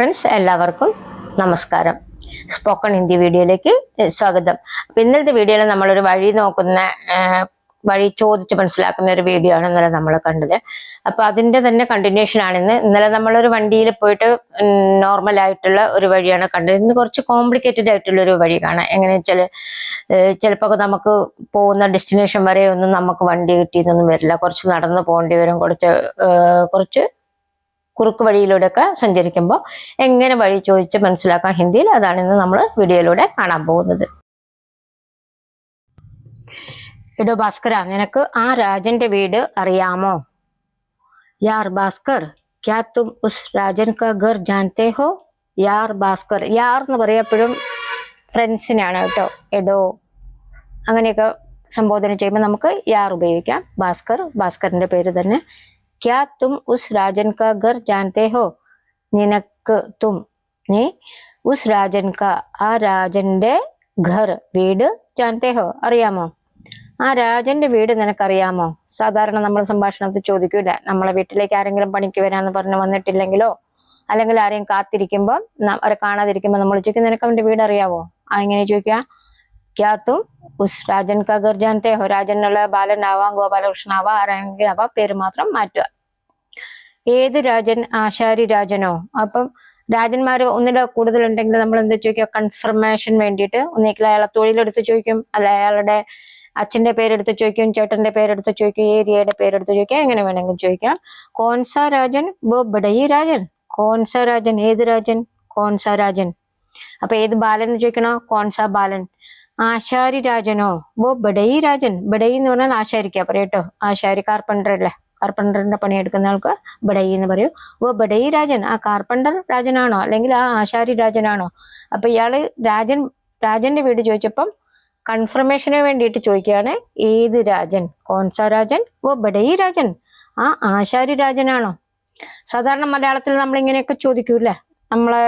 Friends എല്ലാവർക്കും നമസ്കാരം. Spoken Hindi വീഡിയോയിലേക്ക് സ്വാഗതം. അപ്പം ഇന്നത്തെ വീഡിയോയിൽ നമ്മളൊരു വഴി നോക്കുന്ന വഴി ചോദിച്ച് മനസ്സിലാക്കുന്ന ഒരു വീഡിയോ ആണ് ഇന്നലെ നമ്മൾ കണ്ടത്. അപ്പൊ അതിന്റെ തന്നെ കണ്ടിന്യൂഷൻ ആണ് ഇന്ന്. ഇന്നലെ നമ്മളൊരു വണ്ടിയിൽ പോയിട്ട് നോർമൽ ആയിട്ടുള്ള ഒരു വഴിയാണ് കണ്ടത്. ഇന്ന് കുറച്ച് കോംപ്ലിക്കേറ്റഡ് ആയിട്ടുള്ള ഒരു വഴി കാണാം. എങ്ങനെ വെച്ചാൽ ചിലപ്പോൾ നമുക്ക് പോകുന്ന ഡെസ്റ്റിനേഷൻ വരെ ഒന്നും നമുക്ക് വണ്ടി കിട്ടിയെന്നൊന്നും വരില്ല. കുറച്ച് നടന്ന് പോകേണ്ടി വരും. കുറച്ച് കുറച്ച് കുറുക്ക് വഴിയിലൂടെയൊക്കെ സഞ്ചരിക്കുമ്പോൾ എങ്ങനെ വഴി ചോദിച്ച് മനസ്സിലാക്കാം ഹിന്ദിയിൽ അതാണ് ഇന്ന് നമ്മൾ വീഡിയോയിലൂടെ കാണാൻ പോകുന്നത്. എടോ ഭാസ്കര നിനക്ക് ആ രാജന്റെ വീട് അറിയാമോ? യാർ ഭാസ്കർ ക്യാ തും ഉസ് രാജൻ കാ ഘർ ജാൻതേ ഹോ? യാർ ഭാസ്കർ യാർ എന്ന് പറയപ്പോഴും ഫ്രണ്ട്സിനാണ് കേട്ടോ. എടോ. അങ്ങനെയൊക്കെ സംബോധന ചെയ്യുമ്പോൾ നമുക്ക് യാർ ഉപയോഗിക്കാം. ഭാസ്കർ ഭാസ്കറിന്റെ പേര് തന്നെ ക്യാ तुम उस राजन का घर जानते हो? നിനക്ക് തും നീ ഉസ് രാജൻ കാ ആ രാജന്റെ ഘർ വീട് जानते ഹോ അറിയാമോ? ആ രാജന്റെ വീട് നിനക്കറിയാമോ? സാധാരണ നമ്മൾ സംഭാഷണത്തിൽ ചോദിക്കൂല. നമ്മളെ വീട്ടിലേക്ക് ആരെങ്കിലും പണിക്ക് വരാന്ന് പറഞ്ഞ് വന്നിട്ടില്ലെങ്കിലോ അല്ലെങ്കിൽ ആരെയും കാത്തിരിക്കുമ്പോൾ അവരെ കാണാതിരിക്കുമ്പോൾ നമ്മൾ ചോദിക്കും നിനക്ക് അവന്റെ വീട് അറിയാവോ? ആ എങ്ങനെ ചോദിക്കുക. ഉസ് രാജൻ കാ ഘർ ജാൻതേ ഹോ? രാജൻ എന്നുള്ള ബാലനാവാം ഗോപാലകൃഷ്ണനാവാം ആരെങ്കിലും ആവാം പേര് മാത്രം മാറ്റുക. ഏത് രാജൻ ആശാരി രാജനോ? അപ്പം രാജന്മാർ ഒന്നിലോ കൂടുതൽ ഉണ്ടെങ്കിൽ നമ്മൾ എന്താ ചോദിക്കുക കൺഫർമേഷൻ വേണ്ടിയിട്ട്. ഒന്നിക്കൽ അയാളെ തൊഴിലെടുത്ത് ചോദിക്കും. അല്ല അയാളുടെ അച്ഛന്റെ പേരെടുത്ത് ചോദിക്കും. ചേട്ടന്റെ പേരെടുത്ത് ചോദിക്കും. ഏരിയയുടെ പേരെടുത്ത് ചോദിക്കാം. എങ്ങനെ വേണമെങ്കിലും ചോദിക്കാം. കോൺസ രാജൻ ബഡയി രാജൻ. കോൺസ രാജൻ ഏത് രാജൻ? കോൺസ രാജൻ. അപ്പൊ ഏത് ബാലൻ എന്ന് ചോദിക്കണോ? കോൺസ ബാലൻ. ആശാരി രാജനോ? ബോ ബഡയി രാജൻ. ബഡയി എന്ന് പറഞ്ഞാൽ ആശാരിക്കാ. പറയട്ടോ ആശാരി കാർപ്പൻഡർ അല്ലേ? കാർപ്പൻഡറിന്റെ പണിയെടുക്കുന്ന ആൾക്ക് ബഡയി എന്ന് പറയും. അപ്പോൾ ബഡയി രാജൻ ആ കാർപ്പന്റർ രാജനാണോ? അല്ലെങ്കിൽ ആ ആശാരി രാജനാണോ? അപ്പോൾ ഇയാൾ രാജൻ രാജന്റെ വീട് ചോദിച്ചപ്പം കൺഫർമേഷന് വേണ്ടിയിട്ട് ചോദിക്കുകയാണ് ഏത് രാജൻ? കോൺസ രാജൻ? ഓ ബഡയി രാജൻ ആ ആശാരി രാജനാണോ? സാധാരണ മലയാളത്തിൽ നമ്മൾ ഇങ്ങനെയൊക്കെ ചോദിക്കൂല്ലേ? നമ്മളെ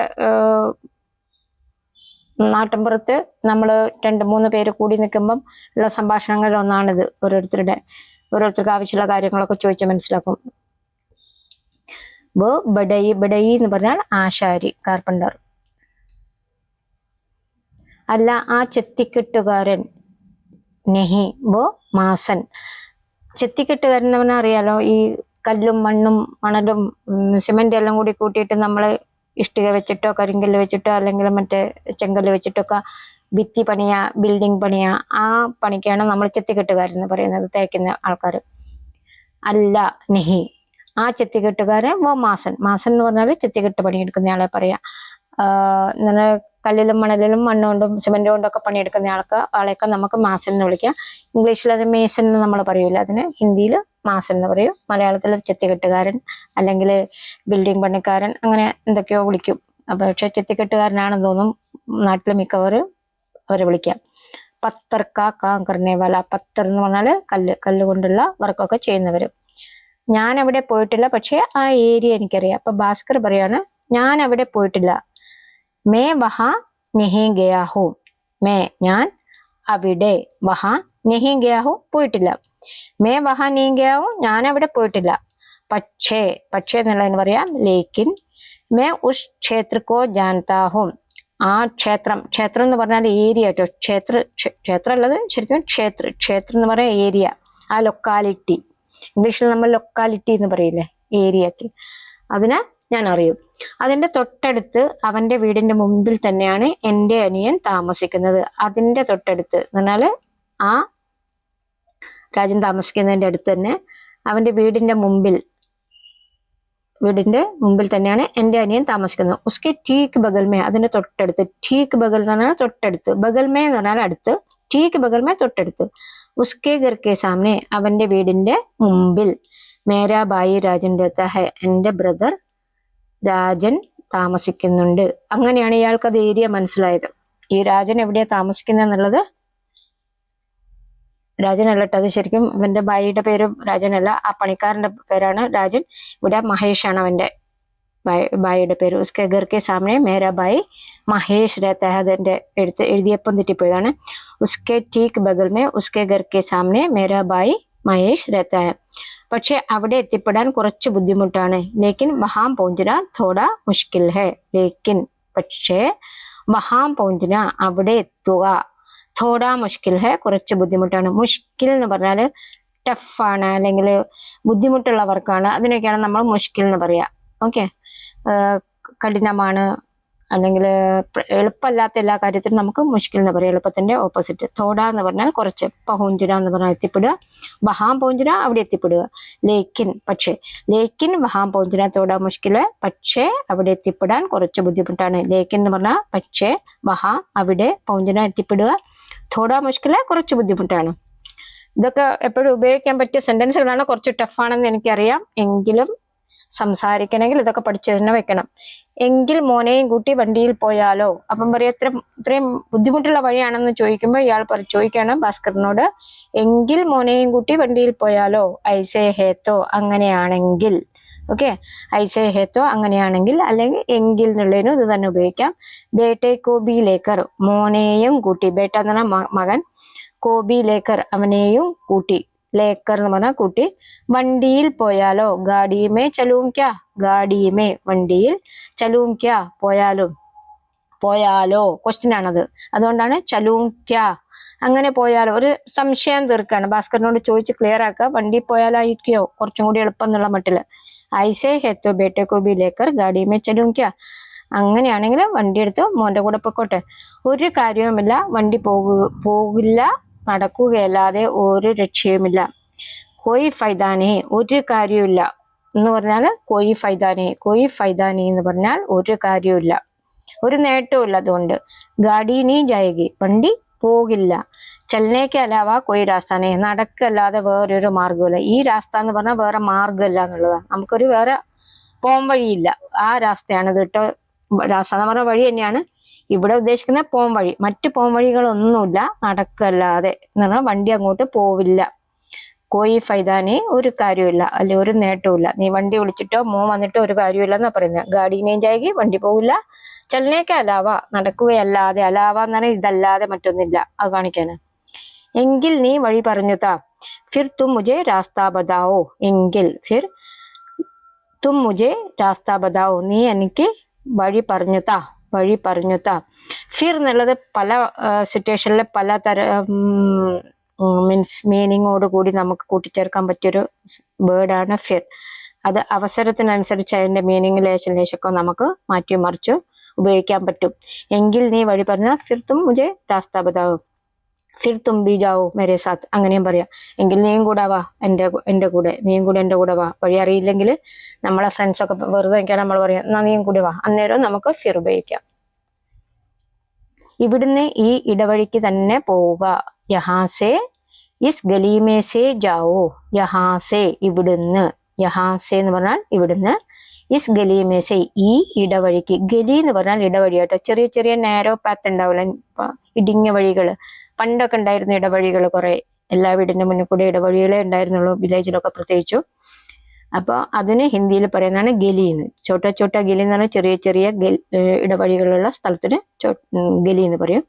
നാട്ടിൻപുറത്ത് നമ്മൾ രണ്ട് മൂന്ന് പേര് കൂടി നിൽക്കുമ്പം ഉള്ള സംഭാഷണങ്ങളിൽ ഒന്നാണിത് ഓരോരുത്തരുടെ ഓരോരുത്തർക്ക് ആവശ്യമുള്ള കാര്യങ്ങളൊക്കെ ചോദിച്ച് മനസ്സിലാക്കും. ബ ബഡയി ബഡയി എന്ന് പറഞ്ഞാൽ ആശാരി കാർപ്പന്റർ അല്ല ആ ചെത്തിക്കെട്ടുകാരൻ നെഹി ബോ മാസൻ. ചെത്തിക്കെട്ടുകാരൻ എന്ന് പറഞ്ഞാൽ അറിയാലോ ഈ കല്ലും മണ്ണും മണലും സിമെന്റ് എല്ലാം കൂടി കൂട്ടിയിട്ട് നമ്മൾ ഇഷ്ടിക വെച്ചിട്ടോ കരിങ്കല്ല് വെച്ചിട്ടോ അല്ലെങ്കിൽ മറ്റേ ചെങ്കല്ല് വെച്ചിട്ടൊക്കെ ഭിത്തി പണിയ ബിൽഡിംഗ് പണിയ ആ പണിക്കാണ് നമ്മൾ ചെത്തിക്കെട്ടുകാർ എന്ന് പറയുന്നത് തേക്കുന്ന ആൾക്കാർ അല്ല നെഹി. ആ ചെത്തിക്കെട്ടുകാരൻ വോ മാസൻ. മാസൻ എന്ന് പറഞ്ഞാൽ ചെത്തിക്കെട്ട് പണിയെടുക്കുന്നയാളെ പറയാം. ആഹ് ഇങ്ങനെ കല്ലിലും മണലിലും മണ്ണുകൊണ്ടും സിമെന്റ് കൊണ്ടൊക്കെ പണിയെടുക്കുന്ന ആൾക്ക് ആളെയൊക്കെ നമുക്ക് മാസൻ എന്ന് വിളിക്കാം. ഇംഗ്ലീഷിൽ അത് മേസൻ എന്ന് നമ്മൾ പറയൂല. അതിന് ഹിന്ദിയിൽ മാസൻ എന്ന് പറയും. മലയാളത്തിൽ ചെത്തിക്കെട്ടുകാരൻ അല്ലെങ്കിൽ ബിൽഡിംഗ് പണിക്കാരൻ അങ്ങനെ എന്തൊക്കെയോ വിളിക്കും. പക്ഷെ ചെത്തിക്കെട്ടുകാരനാണെന്ന് തോന്നും. നാട്ടിൽ മിക്കവരും അവരെ വിളിക്കാം. പത്തർ കാ പത്തർ എന്ന് പറഞ്ഞാൽ കല്ല്. കല്ല് കൊണ്ടുള്ള വർക്കൊക്കെ ചെയ്യുന്നവർ ഞാൻ അവിടെ പോയിട്ടില്ല പക്ഷേ ആ ഏരിയ എനിക്കറിയാം. അപ്പൊ ഭാസ്കർ പറയാണ് ഞാൻ അവിടെ പോയിട്ടില്ല. മേ വഹ നെഹി ഗയാഹു മേ ഞാൻ അവിടെ വഹ നെഹി ഗയാഹു പോയിട്ടില്ല. മേ വഹ നീങ്കയാഹു ഞാൻ അവിടെ പോയിട്ടില്ല. പക്ഷേ പക്ഷേ എന്നുള്ളതിന് പറയാം ലേക്കിൻ മേ ഉസ് ക്ഷേത്രക്കോ കോ ജാൻതാ ഹും ആ ക്ഷേത്രം ക്ഷേത്രം എന്ന് പറഞ്ഞാൽ ഏരിയ കേട്ടോ. ക്ഷേത്ര ക്ഷേ- ക്ഷേത്രം ശരിക്കും ക്ഷേത്ര ക്ഷേത്രം എന്ന് പറയുന്ന ഏരിയ. ആ ലൊക്കാലിറ്റി ഇംഗ്ലീഷിൽ നമ്മൾ ലൊക്കാലിറ്റി എന്ന് പറയില്ലേ ഏരിയക്ക് അതിനെ ഞാൻ അറിയും. അതിന്റെ തൊട്ടടുത്ത് അവന്റെ വീടിന്റെ മുമ്പിൽ തന്നെയാണ് എന്റെ അനിയൻ താമസിക്കുന്നത്. അതിന്റെ തൊട്ടടുത്ത് എന്ന് പറഞ്ഞാൽ ആ രാജൻ താമസിക്കുന്നതിന്റെ അടുത്ത് തന്നെ അവന്റെ വീടിന്റെ മുമ്പിൽ വീടിന്റെ മുമ്പിൽ തന്നെയാണ് എന്റെ അനിയൻ താമസിക്കുന്നത്. ഉസ്കെ ടീക്ക് ബഗൽമേ അതിന്റെ തൊട്ടടുത്ത്. ടീക്ക് ബഗൽ എന്ന് പറഞ്ഞാൽ തൊട്ടടുത്ത്. ബഗൽമേ എന്ന് പറഞ്ഞാൽ അടുത്ത്. ടീക്ക് ബഗൽമേ തൊട്ടടുത്ത്. ഉസ്കെ ഗർക്കെ സാമനെ അവന്റെ വീടിന്റെ മുമ്പിൽ മേരാ ബായി രാജന്റെ ഹെ എന്റെ ബ്രദർ രാജൻ താമസിക്കുന്നുണ്ട്. അങ്ങനെയാണ് ഇയാൾക്ക് അത് ഏരിയ മനസ്സിലായത്. ഈ രാജൻ എവിടെയാണ് താമസിക്കുന്നത് എന്നുള്ളത് രാജനല്ല കേട്ടോ അത് ശരിക്കും അവന്റെ ഭാര്യയുടെ പേര് രാജനല്ല. ആ പണിക്കാരന്റെ പേരാണ് രാജൻ. ഇവിടെ മഹേഷ് ആണ് അവന്റെ ഭായിയുടെ പേര്. ഉസ്കെ ഗർക്കെ സാമനെ മേരാബായി മഹേഷ് രഹത്തെ എഴുത്ത് എഴുതിയപ്പം തെറ്റിപ്പോയതാണ്. ഉസ്കെ ടീക്ക് ബഗൽമേ ഉസ്കെ ഗർക്കെ സാമനെ മേരാബായി മഹേഷ് രഹത്തെ പക്ഷെ അവിടെ എത്തിപ്പെടാൻ കുറച്ച് ബുദ്ധിമുട്ടാണ്. ലേക്കിൻ മഹാം പോഞ്ചന തോട മുഷ്കിൽ ഹെ. ലേക്കിൻ പക്ഷേ മഹാം പോഞ്ചന അവിടെ എത്തുക തോട മുഷ്കിൽ ഹെ കുറച്ച് ബുദ്ധിമുട്ടാണ്. മുഷ്കിൽ എന്ന് പറഞ്ഞാൽ ടഫാണ് അല്ലെങ്കിൽ ബുദ്ധിമുട്ടുള്ളവർക്കാണ്. അതിനൊക്കെയാണ് നമ്മൾ മുഷ്കിൽ എന്ന് പറയുക ഓക്കെ? കഠിനമാണ് അല്ലെങ്കിൽ എളുപ്പമല്ലാത്ത എല്ലാ കാര്യത്തിലും നമുക്ക് മുഷ്കിൽ എന്ന് പറയാം. എളുപ്പത്തിന്റെ ഓപ്പോസിറ്റ്. തോട എന്ന് പറഞ്ഞാൽ കുറച്ച് പഹൂഞ്ചന എന്ന് പറഞ്ഞാൽ എത്തിപ്പെടുക. വഹാം പൂഞ്ചിര അവിടെ എത്തിപ്പെടുക. ലേക്കിൻ പക്ഷേ ലേക്കിൻ വഹാം പൂഞ്ചിര തോട മുഷ്കിൽ പക്ഷേ അവിടെ എത്തിപ്പെടാൻ കുറച്ച് ബുദ്ധിമുട്ടാണ്. ലേക്കിൻ എന്ന് പറഞ്ഞാൽ പക്ഷേ വഹാം അവിടെ പൗഞ്ചന എത്തിപ്പെടുക. തോട മുഷ്കില കുറച്ച് ബുദ്ധിമുട്ടാണ്. ഇതൊക്കെ എപ്പോഴും ഉപയോഗിക്കാൻ പറ്റിയ സെന്റൻസുകളാണ് കുറച്ച് ടഫാണെന്ന് എനിക്കറിയാം. എങ്കിലും സംസാരിക്കണമെങ്കിൽ ഇതൊക്കെ പഠിച്ചു തന്നെ വെക്കണം. എങ്കിൽ മോനെയും കൂട്ടി വണ്ടിയിൽ പോയാലോ? അപ്പം പറയാം ഇത്ര ഇത്രയും ബുദ്ധിമുട്ടുള്ള വഴിയാണെന്ന് ചോദിക്കുമ്പോൾ ഇയാൾ പറ ചോദിക്കണം ഭാസ്കറിനോട് എങ്കിൽ മോനെയും കൂട്ടി വണ്ടിയിൽ പോയാലോ? ഐസേ ഹേത്തോ അങ്ങനെയാണെങ്കിൽ. ഓക്കെ ഐസേ ഹെത്തോ അങ്ങനെയാണെങ്കിൽ അല്ലെങ്കിൽ എങ്കിൽ എന്നുള്ളതിനും ഇത് തന്നെ ഉപയോഗിക്കാം. ബേട്ടെ കോബി ലേക്കർ മോനെയും കൂട്ടി. ബേട്ട എന്ന് പറഞ്ഞാൽ മകൻ. കോബി ലേക്കർ അവനെയും കൂട്ടി. ലേക്കർ എന്ന് പറഞ്ഞാൽ കൂട്ടി. വണ്ടിയിൽ പോയാലോ? ഗാഡിയുമേ ചലൂം ക്യാ ഗാഡിയുമേ വണ്ടിയിൽ ചലൂം ക്യാ പോയാലും? പോയാലോ? ക്വസ്റ്റ്യൻ ആണത്. അതുകൊണ്ടാണ് ചലൂം ക്യാ അങ്ങനെ പോയാലോ? ഒരു സംശയം തീർക്കാണ്. ഭാസ്കറിനോട് ചോദിച്ച് ക്ലിയർ ആക്കുക. വണ്ടി പോയാലായിരിക്കോ കുറച്ചും കൂടി എളുപ്പം എന്നുള്ള മട്ടിൽ. ഐസേ ഹെത്തു ബേട്ടെ കോബി ലേക്കർ ഗാഡിയുമേ ചലൂം ക്യാ. അങ്ങനെയാണെങ്കിൽ വണ്ടി എടുത്ത് മോന്റെ കൂടെ പൊക്കോട്ടെ. ഒരു കാര്യവുമില്ല വണ്ടി പോകു പോകില്ല നടക്കുകയല്ലാതെ ഒരു രക്ഷയുമില്ല. കൊയ് ഫൈദാനെ ഒരു കാര്യമില്ല എന്ന് പറഞ്ഞാൽ കൊയ് ഫൈദാനെ കൊയ് ഫൈദാനെ എന്ന് പറഞ്ഞാൽ ഒരു കാര്യമില്ല ഒരു നേട്ടവും അതുകൊണ്ട്. ഗാഡി നീ ജായകി വണ്ടി പോകില്ല. ചലനയ്ക്ക് അലാവ കൊയ് രാസ്താനെ നടക്കല്ലാതെ വേറൊരു മാർഗമില്ല ഈ രാസ്ത എന്ന് പറഞ്ഞാൽ വേറെ മാർഗമില്ല എന്നുള്ളതാണ്. നമുക്കൊരു വേറെ പോം വഴിയില്ല. ആ രാസ്തയാണ് ഇത് കേട്ടോ രാസ്ത എന്ന് പറഞ്ഞ വഴി തന്നെയാണ് ഇവിടെ ഉദ്ദേശിക്കുന്ന പോം വഴി. മറ്റ് പോം വഴികളൊന്നുമില്ല നടക്കല്ലാതെ എന്ന് പറഞ്ഞാൽ വണ്ടി അങ്ങോട്ട് പോവില്ല. കോയി ഫൈതാനെ ഒരു കാര്യമില്ല അല്ലെ ഒരു നേട്ടവുമില്ല. നീ വണ്ടി വിളിച്ചിട്ടോ മോ വന്നിട്ടോ ഒരു കാര്യമില്ല എന്നാ പറയുന്നത്. ഗാഡി നേഞ്ചായി വണ്ടി പോവില്ല. ചലനേക്ക് അലാവ നടക്കുകയല്ലാതെ അലാവ എന്ന് പറഞ്ഞാൽ ഇതല്ലാതെ മറ്റൊന്നില്ല അത് കാണിക്കാന് എങ്കിൽ നീ വഴി പറഞ്ഞു താ. ഫിർ തും മുജെ രാസ്ത ബതാവോ എങ്കിൽ ഫിർ തും മുജെ രാസ്ത ബതാവോ നീ എനിക്ക് വഴി പറഞ്ഞു താ. വഴി പറഞ്ഞു താ. ഫിർ എന്നുള്ളത് പല സിറ്റുവേഷനിൽ പല തര മീൻസ് മീനിങ്ങോട് കൂടി നമുക്ക് കൂട്ടിച്ചേർക്കാൻ പറ്റിയൊരു വേർഡാണ് ഫിർ. അത് അവസരത്തിനനുസരിച്ച് അതിന്റെ മീനിങ് ലേശം ലേശമൊക്കെ നമുക്ക് മാറ്റി മറിച്ചു ഉപയോഗിക്കാൻ പറ്റും. എങ്കിൽ നീ വഴി പറഞ്ഞാൽ ഫിർത്തും മുജേ മുജെ രാസ്ത ബതാവോ ഫിർ തും ബി ജാവോ മേരെ സാത്ത് അങ്ങനെയും പറയാം എങ്കിൽ നീയും കൂടെ വാ എന്റെ എന്റെ കൂടെ നീയും കൂടെ എന്റെ കൂടെ വാ വഴി അറിയില്ലെങ്കിൽ നമ്മളെ ഫ്രണ്ട്സൊക്കെ വെറുതെ നിൽക്കാൻ നമ്മൾ പറയാം എന്നാ നീയും കൂടി വാ അന്നേരം നമുക്ക് ഫിർ ഉപയോഗിക്കാം ഇവിടുന്ന് ഈ ഇടവഴിക്ക് തന്നെ പോവുക യഹാസെ ഇസ് ഗലീമേസേ ജാവോ യഹാസെ ഇവിടുന്ന് യഹാസെ എന്ന് പറഞ്ഞാൽ ഇവിടുന്ന് ഇസ് ഗലീമേസെ ഈ ഇടവഴിക്ക് ഗലി എന്ന് പറഞ്ഞാൽ ഇടവഴി കേട്ടോ ചെറിയ ചെറിയ നാരോ പാത്ത് ഉണ്ടാവില്ല ഇടിഞ്ഞ വഴികൾ പണ്ടൊക്കെ ഉണ്ടായിരുന്ന ഇടവഴികൾ കുറെ എല്ലാ വീടിന്റെ മുന്നിൽ കൂടെ ഇടവഴികളെ ഉണ്ടായിരുന്നുള്ളൂ വില്ലേജിലൊക്കെ പ്രത്യേകിച്ചു. അപ്പോൾ അതിന് ഹിന്ദിയിൽ പറയുന്നതാണ് ഗലി എന്ന് ചോട്ട ചോട്ട ഗലി എന്ന് പറഞ്ഞാൽ ചെറിയ ചെറിയ ഇടവഴികളുള്ള സ്ഥലത്തിന് ഗലി എന്ന് പറയും.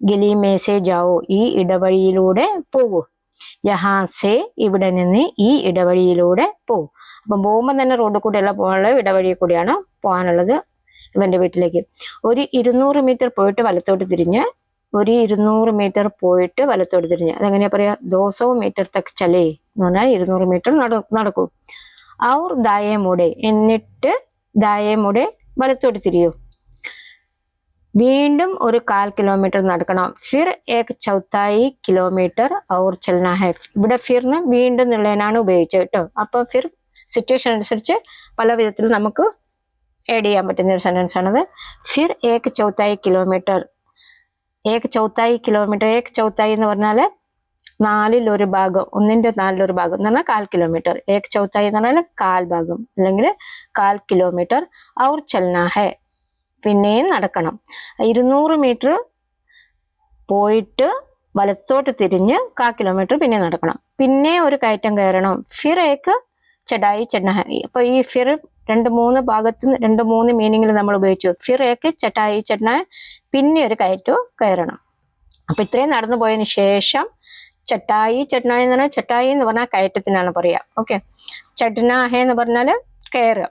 ഗലി മേസേ ജാവോ ഈ ഇടവഴിയിലൂടെ പോകൂ യഹാസേ ഇവിടെ നിന്ന് ഈ ഇടവഴിയിലൂടെ പോകും അപ്പം പോകുമ്പോൾ തന്നെ റോഡിൽ കൂടെയല്ല പോകാനുള്ളത് ഇടവഴി കൂടിയാണ് പോകാനുള്ളത് ഇവന്റെ വീട്ടിലേക്ക്. ഒരു ഇരുന്നൂറ് മീറ്റർ പോയിട്ട് വലത്തോട്ട് തിരിഞ്ഞ് ഒരു ഇരുന്നൂറ് മീറ്റർ പോയിട്ട് വലത്തോട് തിരിഞ്ഞ്. അതെങ്ങനെയാ പറയാ? ദോസോ മീറ്റർ തക് ചലേ എന്ന് പറഞ്ഞാൽ ഇരുന്നൂറ് മീറ്റർ നട നടക്കൂ. ഔർ ദായമൂടെ എന്നിട്ട് ദായമൂടെ വലത്തോട്ട് തിരിയൂ. വീണ്ടും ഒരു കാൽ കിലോമീറ്റർ നടക്കണം. ഫിർ ഏക് ചൗത്തായി കിലോമീറ്റർ ഔർ ചലന ഹെ. ഇവിടെ ഫിറിന് വീണ്ടും എന്നുള്ളതിനാണ് ഉപയോഗിച്ചത് കേട്ടോ. അപ്പൊ ഫിർ സിറ്റുവേഷൻ അനുസരിച്ച് പല വിധത്തിൽ നമുക്ക് ആഡ് ചെയ്യാൻ പറ്റുന്ന ഒരു സെന്റൻസ് ആണത്. ഫിർ ഏക് ചൗത്തായി കിലോമീറ്റർ ഏക് ചൗത്തായി കിലോമീറ്റർ ഏക് ചൗത്തായി എന്ന് പറഞ്ഞാൽ നാലിൽ ഒരു ഭാഗം ഒന്നിന്റെ നാലിലൊരു ഭാഗം എന്ന് പറഞ്ഞാൽ കാൽ കിലോമീറ്റർ ഏക് ചൗത്തായി എന്ന് പറഞ്ഞാൽ കാൽ ഭാഗം അല്ലെങ്കിൽ കാൽ കിലോമീറ്റർ ഔർ ചലന ഹെ പിന്നെയും നടക്കണം. ഇരുന്നൂറ് മീറ്റർ പോയിട്ട് വലത്തോട്ട് തിരിഞ്ഞ് കാ കിലോമീറ്റർ പിന്നെ നടക്കണം. പിന്നെ ഒരു കയറ്റം കയറണം. ഫിറേക്ക് ചെടായി ചടായി ചടന ഹെ അപ്പൊ ഈ ഫിർ രണ്ട് മൂന്ന് ഭാഗത്ത് രണ്ട് മൂന്ന് മീനിങ്ങിൽ നമ്മൾ ഉപയോഗിച്ചു. ഫിറേക്ക് ചട്ടായി ചടന പിന്നെ ഒരു കയറ്റു കയറണം. അപ്പൊ ഇത്രയും നടന്നു പോയതിന് ശേഷം ചട്ടായി ചട്നായി എന്ന് പറഞ്ഞാൽ ചട്ടായി എന്ന് പറഞ്ഞാൽ കയറ്റത്തിനാണ് പറയുക ഓക്കെ ചട്നാഹെ എന്ന് പറഞ്ഞാൽ കയറുക.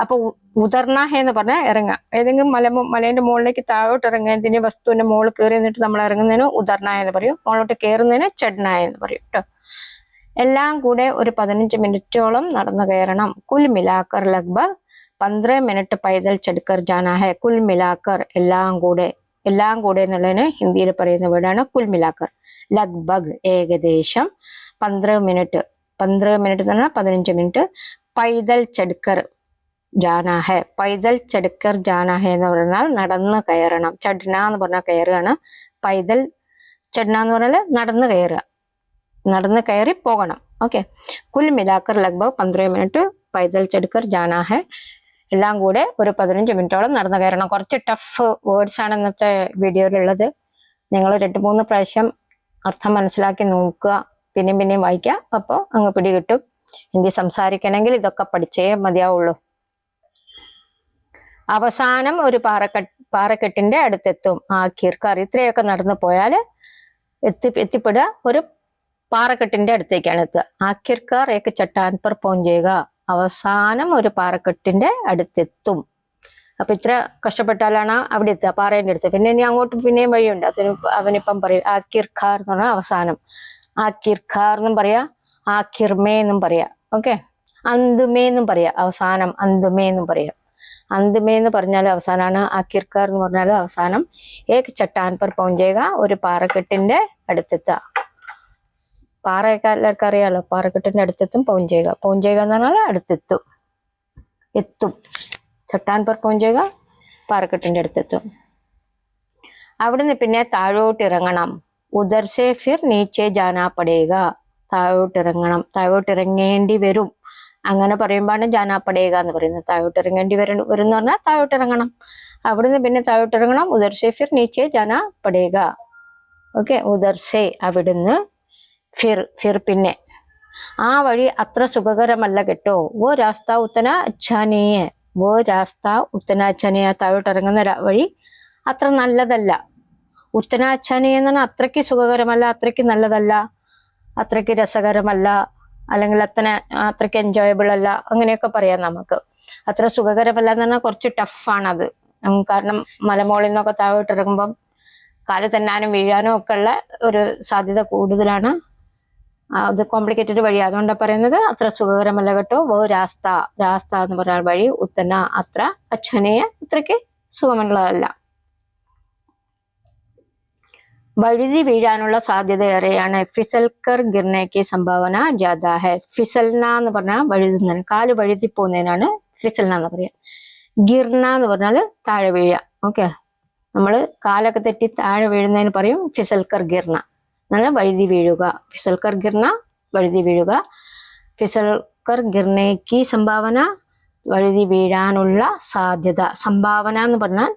അപ്പൊ ഉ- ഉദർനാഹെ എന്ന് പറഞ്ഞാൽ ഇറങ്ങുക. ഏതെങ്കിലും മല മലേന്റെ മുകളിലേക്ക് താഴോട്ട് ഇറങ്ങുന്നതിന് വസ്തുവിന്റെ മുകളിൽ കയറി നിന്നിട്ട് നമ്മൾ ഇറങ്ങുന്നതിന് ഉദർനായ എന്ന് പറയും. മുകളിലോട്ട് കയറുന്നതിന് ചട്ടനായ എന്ന് പറയും കേട്ടോ എല്ലാം കൂടെ ഒരു പതിനഞ്ച് മിനിറ്റോളം നടന്നു കയറണം. കുൽ മിലാക്കർ പന്ത്രണ്ട് മിനിറ്റ് പൈതൽ ചടുക്കർ ജാനാ ഹെ കുൽ മിലാക്കർ എല്ലാം കൂടെ എല്ലാം കൂടെ എന്നുള്ളതിന് ഹിന്ദിയിൽ പറയുന്ന വീടാണ് കുൽ മിലാക്കർ. ലഗ്ബഗ് ഏകദേശം പന്ത്രണ്ട് മിനിറ്റ് പന്ത്രണ്ട് മിനിറ്റ് എന്ന് പറഞ്ഞാൽ പതിനഞ്ച് മിനിറ്റ്. പൈതൽ ചടുക്കർ ജാനാ ഹെ പൈതൽ ചടുക്കർ ജാനാ ഹെ എന്ന് പറഞ്ഞാൽ നടന്ന് കയറണം. ചടന എന്ന് പറഞ്ഞാൽ കയറുകയാണ്. പൈതൽ ചടന എന്ന് പറഞ്ഞാൽ നടന്ന് കയറുക. നടന്ന് കയറി പോകണം. ഓക്കെ. കുൽ മിലാക്കർ ലഗ്ബഗ് പന്ത്രണ്ട് മിനിറ്റ് പൈതൽ ചടുക്കർ ജാനാ ഹെ എല്ലാം കൂടെ ഒരു പതിനഞ്ച് മിനിറ്റോളം നടന്നു കയറണം. കുറച്ച് ടഫ് വേർഡ്സ് ആണ് ഇന്നത്തെ വീഡിയോയിലുള്ളത് നിങ്ങൾ രണ്ട് മൂന്ന് പ്രാവശ്യം അർത്ഥം മനസ്സിലാക്കി നോക്കുക. പിന്നെയും പിന്നെയും വായിക്കുക. അപ്പോൾ അങ്ങ് പിടികിട്ടും. ഹിന്ദി സംസാരിക്കണമെങ്കിൽ ഇതൊക്കെ പഠിച്ചേ മതിയാവുള്ളൂ. അവസാനം ഒരു പാറക്കെട്ട് പാറക്കെട്ടിന്റെ അടുത്തെത്തും. ആ കീർക്കാർ ഇത്രയൊക്കെ നടന്നു പോയാൽ എത്തി എത്തിപ്പെടുക. ഒരു പാറക്കെട്ടിന്റെ അടുത്തേക്കാണ് എത്തുക. ആഖിർക്കാർ ഏക്ക് ചട്ടാൻ പർ പോഞ്ചേക അവസാനം ഒരു പാറക്കെട്ടിന്റെ അടുത്തെത്തും. അപ്പൊ ഇത്ര കഷ്ടപ്പെട്ടാലാണ് അവിടെ എത്തുക പാറേന്റെ അടുത്ത്. പിന്നെ ഇനി അങ്ങോട്ട് പിന്നെയും വഴിയുണ്ട്. അതിന് അവനിപ്പം പറയും ആക്കിർഖാർ എന്ന് പറഞ്ഞാൽ അവസാനം. ആക്കിർഖാർ എന്നും പറയാ ആക്കിർമേ എന്നും പറയാ. ഓക്കെ? അന്തുമേ എന്നും പറയാ. അവസാനം അന്തുമേ എന്നും പറയാം. അന്തുമേ എന്ന് പറഞ്ഞാൽ അവസാനമാണ് ആക്കിർക്കാർ എന്ന് പറഞ്ഞാൽ അവസാനം ഏക് ചട്ടാൻ പർ പൗഞ്ചേക ഒരു പാറക്കെട്ടിന്റെ അടുത്തെത്തുക. പാറയൊക്കെ എല്ലാവർക്കും അറിയാലോ? പാറക്കെട്ടിന്റെ അടുത്തെത്തും പൗഞ്ചേക. പൗഞ്ചേക എന്ന് പറഞ്ഞാൽ അടുത്തെത്തും. എത്തും. ചട്ടാൻപർ പൗഞ്ചേക പാറക്കെട്ടിന്റെ അടുത്തെത്തും. അവിടുന്ന് പിന്നെ താഴോട്ട് ഇറങ്ങണം ഉദർശേ ഫിർ നീച്ചേ ജാനാ പടയുക താഴോട്ട് ഇറങ്ങണം താഴോട്ട് ഇറങ്ങേണ്ടി വരും. അങ്ങനെ പറയുമ്പോഴാണ് ജാനാ പടയുക എന്ന് പറയുന്നത്. താഴോട്ട് ഇറങ്ങേണ്ടി വരും വരും എന്ന് പറഞ്ഞാൽ താഴോട്ട് ഇറങ്ങണം അവിടുന്ന് പിന്നെ താഴോട്ട് ഇറങ്ങണം ഉദർശേ ഫിർ നീച്ചേ ജാനാ പടയുക ഓക്കെ? ഉദർശേ അവിടുന്ന് ഫിർ ഫിർ പിന്നെ. ആ വഴി അത്ര സുഖകരമല്ല കേട്ടോ. ഓ രാസ്ത ഉത്തന അച്ഛാനീയ ഓ രാസ്ത ഉത്തന അച്ഛനീയ താഴോട്ടിറങ്ങുന്ന വഴി അത്ര നല്ലതല്ല. ഉത്തന അച്ഛനീയ പറഞ്ഞാൽ അത്രയ്ക്ക് സുഖകരമല്ല അത്രയ്ക്ക് നല്ലതല്ല അത്രയ്ക്ക് രസകരമല്ല അല്ലെങ്കിൽ അത്ര അത്രയ്ക്ക് എൻജോയബിൾ അല്ല അങ്ങനെയൊക്കെ പറയാം നമുക്ക്. അത്ര സുഖകരമല്ല എന്ന് പറഞ്ഞാൽ കുറച്ച് ടഫാണത്. കാരണം മലമോളിൽ നിന്നൊക്കെ താഴോട്ടിറങ്ങുമ്പം കാൽ തന്നാനും വീഴാനും ഒക്കെ ഉള്ള ഒരു സാധ്യത കൂടുതലാണ്. അത് കോംപ്ലിക്കേറ്റഡ് വഴി. അതുകൊണ്ടാണ് പറയുന്നത് അത്ര സുഖകരമല്ല കേട്ടോ. വോ രാസ്ത. രാസ്ത എന്ന് പറയുന്ന വഴി ഉത്തന അത്ര അച്ഛനയെ അത്രയ്ക്ക് സുഖമുള്ളതല്ല. വഴുതി വീഴാനുള്ള സാധ്യത ഏറെയാണ്. ഫിസൽക്കർ ഗിർനയ്ക്ക് സംഭാവന ഹെ ഫിസൽന എന്ന് പറഞ്ഞാൽ വഴുതുന്നതിന് കാൽ വഴുതി പോകുന്നതിനാണ് ഫിസൽന എന്ന് പറയുക. ഗിർന എന്ന് പറഞ്ഞാൽ താഴെ വീഴ. ഓക്കെ? നമ്മൾ കാലൊക്കെ തെറ്റി താഴെ വീഴുന്നതിന് പറയും ഫിസൽക്കർ ഗിർന. എന്നാൽ വഴുതി വീഴുക. ഫിസൽക്കർ ഗിർന വഴുതി വീഴുക. ഫിസൽക്കർ ഗിർനയ്ക്ക് സംഭാവന വഴുതി വീഴാനുള്ള സാധ്യത. സംഭാവന എന്ന് പറഞ്ഞാൽ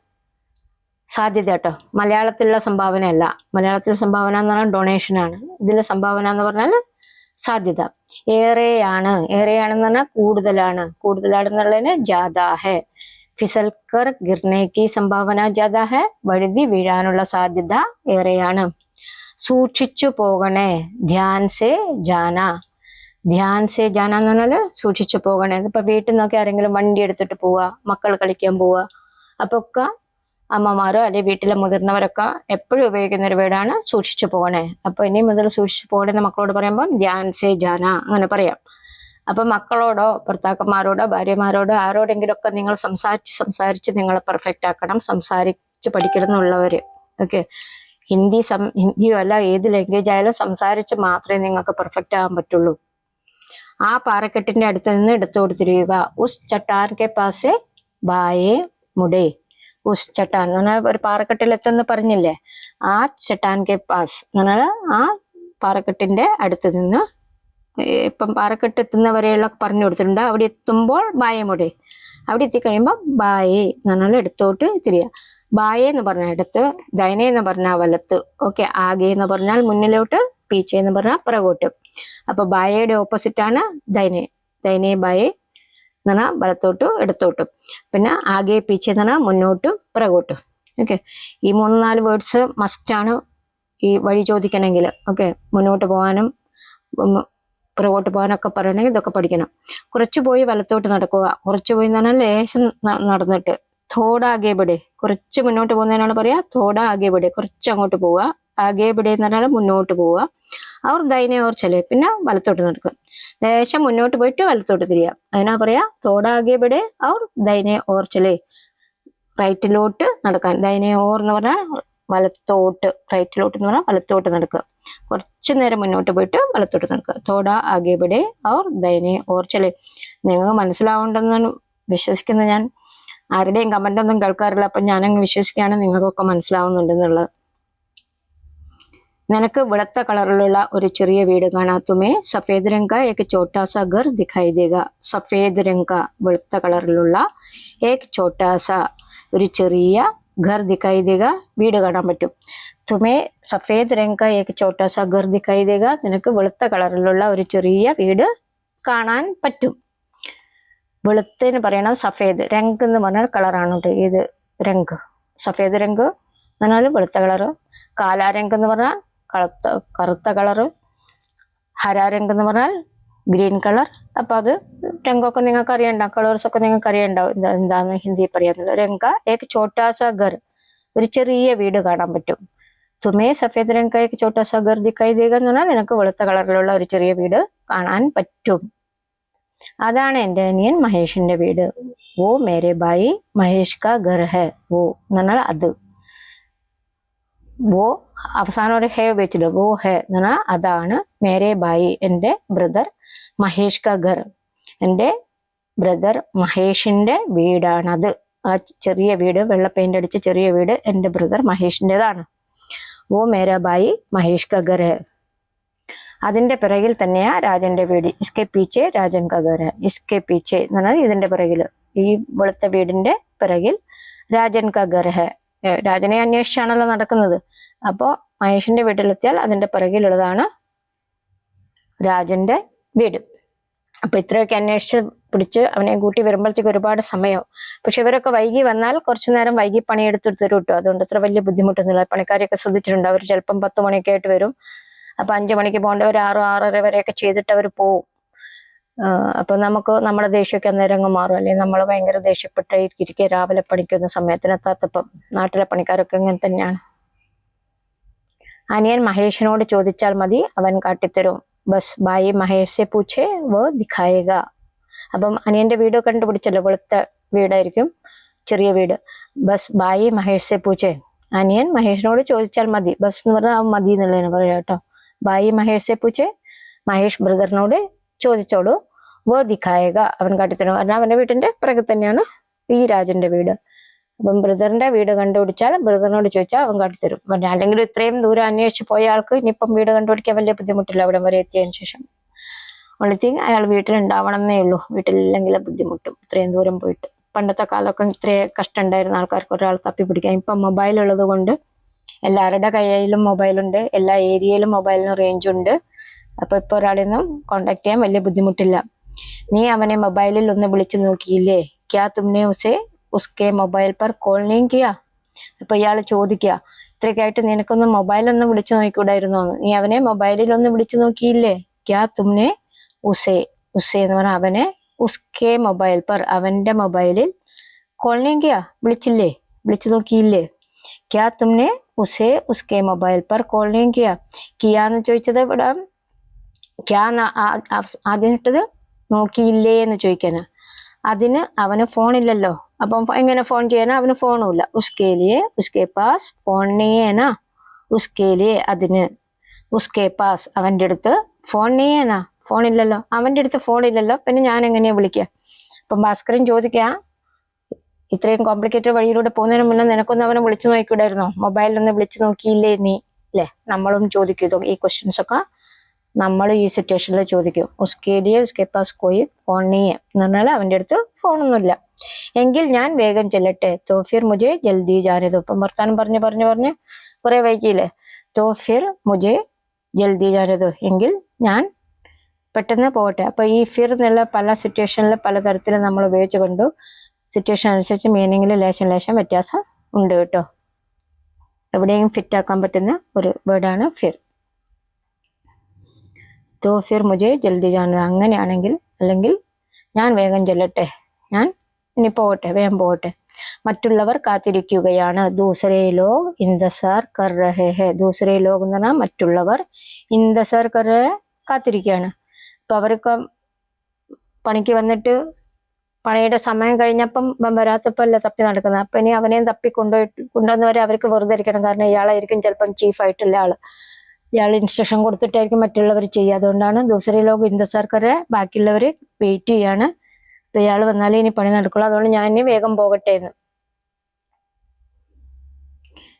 സാധ്യത കേട്ടോ. മലയാളത്തിലുള്ള സംഭാവനയല്ല. മലയാളത്തിൽ സംഭാവന എന്ന് പറഞ്ഞാൽ ഡൊണേഷൻ ആണ്. ഇതിലെ സംഭാവന എന്ന് പറഞ്ഞാൽ സാധ്യത. ഏറെയാണ്. ഏറെയാണെന്ന് പറഞ്ഞാൽ കൂടുതലാണ്. കൂടുതലാണെന്നുള്ളതിന് ജാദാ ഹെ ഫിസൽക്കർ ഗിർണയ്ക്ക് സംഭാവന ജാദാ ഹെ വഴുതി വീഴാനുള്ള സാധ്യത ഏറെയാണ്. സൂക്ഷിച്ചു പോകണേ. ധ്യാൻ സേ ജാന. ധ്യാൻ സേ ജാന എന്ന് പറഞ്ഞാൽ സൂക്ഷിച്ചു പോകണേ. ഇപ്പൊ വീട്ടിൽ നിന്നൊക്കെ ആരെങ്കിലും വണ്ടി എടുത്തിട്ട് പോവുക മക്കൾ കളിക്കാൻ പോവുക അപ്പൊ ഒക്കെ അമ്മമാരോ അല്ലെ വീട്ടിലെ മുതിർന്നവരൊക്കെ എപ്പോഴും ഉപയോഗിക്കുന്ന ഒരു വീടാണ് സൂക്ഷിച്ചു പോകണേ. അപ്പൊ ഇനി മുതൽ സൂക്ഷിച്ചു പോകണേന്ന് മക്കളോട് പറയുമ്പോൾ ധ്യാൻ സേ ജാന അങ്ങനെ പറയാം. അപ്പൊ മക്കളോടോ ഭർത്താക്കന്മാരോടോ ഭാര്യമാരോടോ ആരോടെങ്കിലും ഒക്കെ നിങ്ങൾ സംസാരിച്ച് സംസാരിച്ച് നിങ്ങളെ പെർഫെക്റ്റ് ആക്കണം. സംസാരിച്ച് പഠിക്കണം എന്നുള്ളവര്. ഓക്കെ ഹിന്ദി സം ഹിന്ദിയോ അല്ല ഏത് ലാംഗ്വേജ് ആയാലും സംസാരിച്ച് മാത്രമേ നിങ്ങൾക്ക് പെർഫെക്റ്റ് ആകാൻ പറ്റുള്ളൂ. ആ പാറക്കെട്ടിന്റെ അടുത്ത് നിന്ന് എടുത്തു കൊടുത്തിരിക്കുക. ഉസ് ചട്ടാൻ കെ പാസെ ബായേ മുടേ. ഉസ് ചട്ടാൻ എന്ന് പറഞ്ഞാൽ ഒരു പാറക്കെട്ടിൽ എത്തുന്ന പറഞ്ഞില്ലേ? ആ ചട്ടാൻ കെ പാസ് എന്ന് പറഞ്ഞാൽ ആ പാറക്കെട്ടിന്റെ അടുത്ത് നിന്ന് ഇപ്പം പാറക്കെട്ട് എത്തുന്നവരെയുള്ള പറഞ്ഞു കൊടുത്തിട്ടുണ്ട്. അവിടെ എത്തുമ്പോൾ ബായേ മുടേ. അവിടെ എത്തിക്കഴിയുമ്പോൾ ബായേ എന്ന് പറഞ്ഞാൽ എടുത്തോട്ട് തിരിയുക. ബായേ എന്ന് പറഞ്ഞാൽ ഇടത്ത് ദൈന എന്ന് പറഞ്ഞാൽ വലത്ത് ഓക്കെ ആകെ എന്ന് പറഞ്ഞാൽ മുന്നിലോട്ട് പീച്ച എന്ന് പറഞ്ഞാൽ പിറകോട്ട്. അപ്പൊ ബായയുടെ ഓപ്പോസിറ്റ് ആണ് ദൈനെ. ദൈനെ ബായെ എന്ന് പറഞ്ഞാൽ വലത്തോട്ടും ഇടത്തോട്ടും. പിന്നെ ആകെ പീച്ച എന്ന് പറഞ്ഞാൽ മുന്നോട്ടും പുറകോട്ടും. ഓക്കെ ഈ മൂന്ന് നാല് വേർഡ്സ് മസ്റ്റ് ആണ് ഈ വഴി ചോദിക്കണമെങ്കിൽ. ഓക്കെ മുന്നോട്ട് പോകാനും പുറകോട്ട് പോകാനൊക്കെ പറയണമെങ്കിൽ ഇതൊക്കെ പഠിക്കണം. കുറച്ച് പോയി വലത്തോട്ട് നടക്കുക. കുറച്ച് പോയി എന്ന് പറഞ്ഞാൽ ലേശം നടന്നിട്ട്. തോട ആകെ ബിടെ കുറച്ച് മുന്നോട്ട് പോകുന്നതിനാണ് പറയാ തോട ആകെ ബിടെ കുറച്ച് അങ്ങോട്ട് പോവുക. ആകെ ബിടെ എന്ന് പറഞ്ഞാൽ മുന്നോട്ട് പോവുക. അവർ ദൈനെ ഓർ ചലെ പിന്നെ വലത്തോട്ട് നടക്കുക. ലേശം മുന്നോട്ട് പോയിട്ട് വലത്തോട്ട് തിരിയുക. അതിനാ പറയാ തോട ആകെ ബിടെ അവർ ദൈനെ ഓർ ചലെ റൈറ്റിലോട്ട് നടക്കാൻ. ദൈനെ ഓർ എന്ന് പറഞ്ഞാൽ വലത്തോട്ട്. റൈറ്റിലോട്ട് എന്ന് പറഞ്ഞാൽ വലത്തോട്ട് നടക്കുക. കുറച്ച് നേരം മുന്നോട്ട് പോയിട്ട് വലത്തോട്ട് നടക്കുക. തോട ആകെ ബിടെ അവർ ദൈനെ ഓർ ചലെ നിങ്ങൾക്ക് മനസ്സിലാവേണ്ടെന്ന് വിശ്വസിക്കുന്നത് ഞാൻ ആരുടെയും കമന്റ് ഒന്നും കേൾക്കാറില്ല. അപ്പൊ ഞാനങ്ങ് വിശ്വസിക്കുകയാണ്. നിങ്ങൾക്കൊക്കെ മനസ്സിലാവുന്നുണ്ടെന്നുള്ളത്. നിനക്ക് വെളുത്ത കളറിലുള്ള ഒരു ചെറിയ വീട് കാണാം തുമേ സഫേദ് രംഗ ഏക് ചോട്ടാ സാ ഘർ ദിഖായി ദേഗ. സഫേദ് രംഗ വെളുത്ത കളറിലുള്ള ഏക് ചോട്ടാസ ഒരു ചെറിയ ഘർ ദിഖായി ദേഗ വീട് കാണാൻ പറ്റും. തുമേ സഫേദ് രംഗ ഏക് ചോട്ടാസ ഗർ ദിഖായി ദേഗ. നിനക്ക് വെളുത്ത കളറിലുള്ള ഒരു ചെറിയ വീട് കാണാൻ പറ്റും. വെളുത്തതിന് പറയണം സഫേദ്. രംഗ് എന്ന് പറഞ്ഞാൽ കളറാണ് കേട്ടോ. ഇത് രംഗ്? സഫേദ് രംഗ് എന്ന് പറഞ്ഞാൽ വെളുത്ത കളറ് കാലാരംഗ് എന്ന് പറഞ്ഞാൽ കറുത്ത കറുത്ത കളറ് ഹരാരംഗ് എന്ന് പറഞ്ഞാൽ ഗ്രീൻ കളർ അപ്പൊ അത് രംഗമൊക്കെ നിങ്ങൾക്ക് അറിയണ്ടാവും. കളേഴ്സ് ഒക്കെ നിങ്ങൾക്ക് അറിയണ്ടാവും. എന്താ എന്താന്ന് ഹിന്ദി പറയാന്നുള്ളത് രംഗ ഏക് ചോട്ടാസ ഘർ ഒരു ചെറിയ വീട് കാണാൻ പറ്റും. തുമേ സഫേദ് രംഗ ഏക് ചോട്ടാസ ഘർ ദിക്കായി ദേഗ എന്ന് പറഞ്ഞാൽ നിനക്ക് വെളുത്ത കളറിലുള്ള ഒരു ചെറിയ വീട് കാണാൻ പറ്റും. അതാണ് എന്റെ അനിയൻ മഹേഷിന്റെ വീട്. ഓ മേരെ ബായി മഹേഷ് കാ ഘർ ഹെ. വോ എന്ന് അത്. വോ അവസാനം ഒരു ഹേ ഉപയോഗിച്ചിട്ട് വോ ഹെ എന്ന് പറഞ്ഞാൽ അതാണ് മേരെ ബായി എന്റെ ബ്രദർ മഹേഷ് കാ ഘർ. എന്റെ ബ്രദർ മഹേഷിന്റെ വീടാണത്. ആ ചെറിയ വീട് വെള്ള പെയിന്റ് അടിച്ച ചെറിയ വീട് എന്റെ ബ്രദർ മഹേഷിന്റെതാണ്. ഓ മേരാ ബായി മഹേഷ് കഗർ അതിന്റെ പിറകിൽ തന്നെയാണ് രാജന്റെ വീട്. ഇസ്കെ പീച്ചെ രാജൻ കഗോര. ഇസ്കെ പീച്ചെ എന്ന് പറഞ്ഞാൽ ഇതിന്റെ പിറകിൽ ഈ വെളുത്ത വീടിന്റെ പിറകിൽ രാജൻ കാ ഘർ ഹെ ഏ, രാജനെ അന്വേഷിച്ചാണല്ലോ നടക്കുന്നത്. അപ്പോ മഹേഷിന്റെ വീട്ടിലെത്തിയാൽ അതിന്റെ പിറകിലുള്ളതാണ് രാജന്റെ വീട്. അപ്പൊ ഇത്രയൊക്കെ അന്വേഷിച്ച് പിടിച്ച് അവനെ കൂട്ടി വരുമ്പോഴത്തേക്ക് ഒരുപാട് സമയവും പക്ഷെ ഇവരൊക്കെ വൈകി വന്നാൽ കുറച്ചു നേരം വൈകി പണിയെടുത്ത് തരും കേട്ടോ അതുകൊണ്ട് അത്ര വലിയ ബുദ്ധിമുട്ടൊന്നുമില്ല. പണിക്കാരെയൊക്കെ ശ്രദ്ധിച്ചിട്ടുണ്ട്. അവർ ചിലപ്പം പത്ത് മണിയൊക്കെ ആയിട്ട് വരും. അപ്പൊ അഞ്ചു മണിക്ക് പോകേണ്ടവർ ആറ് ആറര വരെയൊക്കെ ചെയ്തിട്ട് അവർ പോവും. അപ്പൊ നമുക്ക് നമ്മുടെ ദേഷ്യമൊക്കെ അന്നേരം അങ്ങ് മാറും. അല്ലെങ്കിൽ നമ്മൾ ഭയങ്കര ദേഷ്യപ്പെട്ട് ഇരിക്കെ രാവിലെ പണിക്കുന്ന സമയത്തിനെത്താത്തപ്പം നാട്ടിലെ പണിക്കാരൊക്കെ ഇങ്ങനെ തന്നെയാണ്. അനിയൻ മഹേഷിനോട് ചോദിച്ചാൽ മതി അവൻ കാട്ടിത്തരും. ബസ് ബായി മഹേഷെ പൂച്ചേ വോ ദിഖായക. അപ്പം അനിയന്റെ വീട് കണ്ടുപിടിച്ചല്ലോ വെളുത്ത വീടായിരിക്കും ചെറിയ വീട്. ബസ് ബായി മഹേഷെ പൂച്ചേ. അനിയൻ മഹേഷിനോട് ചോദിച്ചാൽ മതി. ബസ് എന്ന് പറഞ്ഞാൽ മതി എന്നുള്ളതിന് പറയാം കേട്ടോ. ബായി മഹേഷെ പൂച്ചേ മഹേഷ് ബ്രദറിനോട് ചോദിച്ചോളൂ വോ ദിഖായക അവൻ കാട്ടിത്തരും കാരണം അവന്റെ വീട്ടിന്റെ പിറകെ തന്നെയാണ് ഈ രാജന്റെ വീട് അപ്പം ബ്രദറിന്റെ വീട് കണ്ടുപിടിച്ചാൽ ബ്രദറിനോട് ചോദിച്ചാൽ അവൻ കാട്ടിത്തരും പിന്നെ അല്ലെങ്കിൽ ഇത്രയും ദൂരം അന്വേഷിച്ച് പോയ ആൾക്ക് ഇനിയിപ്പം വീട് കണ്ടുപിടിക്കാൻ വലിയ ബുദ്ധിമുട്ടില്ല അവിടെ വരെ എത്തിയതിനു ശേഷം ഓൺലി തിങ് അയാൾ വീട്ടിലുണ്ടാവണം എന്നേ ഉള്ളൂ വീട്ടിലില്ലെങ്കിലും ബുദ്ധിമുട്ടും ഇത്രയും ദൂരം പോയിട്ട് പണ്ടത്തെ കാലമൊക്കെ ഇത്രയും കഷ്ടം ഉണ്ടായിരുന്ന ആൾക്കാർക്ക് ഒരാൾ തപ്പി പിടിക്കാം ഇപ്പം മൊബൈൽ ഉള്ളത് കൊണ്ട് എല്ലാവരുടെ കയ്യിലും മൊബൈലുണ്ട് എല്ലാ ഏരിയയിലും മൊബൈലിന് റേഞ്ച് ഉണ്ട്. അപ്പോൾ ഇപ്പൊ ഒരാളിൽ നിന്നും കോണ്ടാക്ട് ചെയ്യാൻ വലിയ ബുദ്ധിമുട്ടില്ല. നീ അവനെ മൊബൈലിൽ ഒന്ന് വിളിച്ചു നോക്കിയില്ലേ? ക്യാ തുമ്നെ ഉസെ ഉസ്കെ മൊബൈൽ പർ കോൾ നീ കിയാ? അപ്പൊ ഇയാൾ ചോദിക്കുക ഇത്രയൊക്കെ ആയിട്ട് നിനക്കൊന്ന് മൊബൈൽ ഒന്ന് വിളിച്ചു നോക്കിക്കൂടായിരുന്നോ. നീ അവനെ മൊബൈലിൽ ഒന്ന് വിളിച്ചു നോക്കിയില്ലേ? ക്യാ തുമ്നെ ഉസേ ഉസേ എന്ന് പറഞ്ഞാൽ അവനെ ഉസ്കെ മൊബൈൽ പർ അവന്റെ മൊബൈലിൽ കോൾ നീ കിയാ? വിളിച്ചില്ലേ? വിളിച്ചു നോക്കിയില്ലേ? ക്യാ തുമ്നെ ഉസേ ഉസ്കെ മൊബൈൽ പർ കോൾ നീ കിയാ കിയാന്ന് ചോദിച്ചത് ഇവിടെ ക്യാ ആദ്യം ഇട്ടത് നോക്കിയില്ലേ എന്ന് ചോദിക്കാനാ അതിന് അവന് ഫോണില്ലല്ലോ അപ്പം എങ്ങനെ ഫോൺ ചെയ്യാനാ അവന് ഫോണുമില്ല ഉസ്കെ ലിയെ ഉസ്കെ പാസ് ഫോൺ നീയേനാ ഉസ്കെ ലിയെ അതിന് ഉസ്കെ പാസ് അവന്റെ അടുത്ത് ഫോൺ നീയേനാ ഫോണില്ലല്ലോ അവന്റെ അടുത്ത് ഫോണില്ലല്ലോ പിന്നെ ഞാൻ എങ്ങനെയാ വിളിക്കുക അപ്പം ഭാസ്കരൻ ചോദിക്കുക ഇത്രയും കോംപ്ലിക്കേറ്റഡ് വഴിയിലൂടെ പോകുന്നതിന് മുന്നേ നിനക്കൊന്ന് അവനെ വിളിച്ചു നോക്കിക്കൂടായിരുന്നോ മൊബൈലൊന്ന് വിളിച്ചു നോക്കിയില്ലേ നീ? അല്ലേ നമ്മളും ചോദിക്കും ഈ ക്വസ്റ്റ്യൻസ് ഒക്കെ. നമ്മൾ ഈ സിറ്റുവേഷനിൽ ചോദിക്കും. ഉസ്കേലിയെ ലിയെ ഉസ്കെ പാസ് കോയി ഫോൺ നീയെ എന്ന് പറഞ്ഞാൽ അവന്റെ അടുത്ത് ഫോണൊന്നുമില്ല എങ്കിൽ ഞാൻ വേഗം ചെല്ലട്ടെ. തോഫിർ മുജെ ജൽദി ജാനിത് ഇപ്പം വർത്താനം പറഞ്ഞ് പറഞ്ഞ് പറഞ്ഞ് കുറെ വൈകിയില്ലേ? തോഫിർ മുജെ ജൽദി ജാനിത് എങ്കിൽ ഞാൻ പെട്ടെന്ന് പോകട്ടെ. അപ്പൊ ഈ ഫിർ എന്നുള്ള പല സിറ്റുവേഷനിൽ പലതരത്തിൽ നമ്മൾ ഉപയോഗിച്ച് കണ്ടു. സിറ്റുവേഷൻ അനുസരിച്ച് മീനിങ്ങിൽ ലേശം ലേശം വ്യത്യാസം ഉണ്ട് കേട്ടോ. എവിടെയും ഫിറ്റ് ആക്കാൻ പറ്റുന്ന ഒരു വേർഡാണ് ഫിർ തോ ഫിർ മുജെ ജൽദി ജാന അങ്ങനെയാണെങ്കിൽ അല്ലെങ്കിൽ ഞാൻ വേഗം ചെല്ലട്ടെ. ഞാൻ ഇനി പോകട്ടെ വേഗം പോകട്ടെ മറ്റുള്ളവർ കാത്തിരിക്കുകയാണ്. ദൂസരേ ലോഗ് ഇന്തസാർ കർ രഹേ ഹെ. ദൂസരേ ലോഗ് എന്ന് പറഞ്ഞാൽ മറ്റുള്ളവർ ഇന്തസാർ കർ കാത്തിരിക്കുകയാണ്. അപ്പൊ അവർക്ക് പണിക്ക് വന്നിട്ട് പണിയുടെ സമയം കഴിഞ്ഞപ്പം ഇവൻ വരാത്തപ്പോ അല്ലേ തപ്പി നടക്കുന്നത് അപ്പൊ ഇനി അവനെയും തപ്പി കൊണ്ടുപോയിട്ട് കൊണ്ടുവന്നവരെ അവർക്ക് വെറുതെ ഇരിക്കണം കാരണം ഇയാളായിരിക്കും ചിലപ്പം ചീഫ് ആയിട്ടുള്ള ആള് ഇയാൾ ഇൻസ്ട്രക്ഷൻ കൊടുത്തിട്ടായിരിക്കും മറ്റുള്ളവർ ചെയ്യുക അതുകൊണ്ടാണ് ദൂസരി ലോക ഇന്ദസാർക്കരെ ബാക്കിയുള്ളവർ വെയിറ്റ് ചെയ്യാണ് അപ്പൊ ഇയാൾ വന്നാലേ ഇനി പണി നടക്കുള്ളൂ അതുകൊണ്ട് ഞാൻ ഇനി വേഗം പോകട്ടെ എന്ന്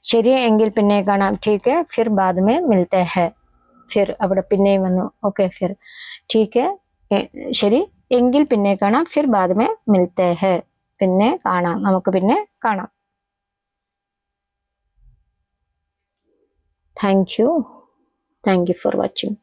ശരി എങ്കിൽ പിന്നെ കാണാം ठीक है फिर बाद में मिलते हैं फिर അവിടെ പിന്നെയും വന്നു ഓക്കെ ഫിർ ठीक है എ- ശരി എങ്കിൽ പിന്നെ കാണാം. ഫിർ ബാദ് മേ മിൽത്തേ ഹെ. പിന്നെ കാണാം. നമുക്ക് പിന്നെ കാണാം. Thank you thank you for watching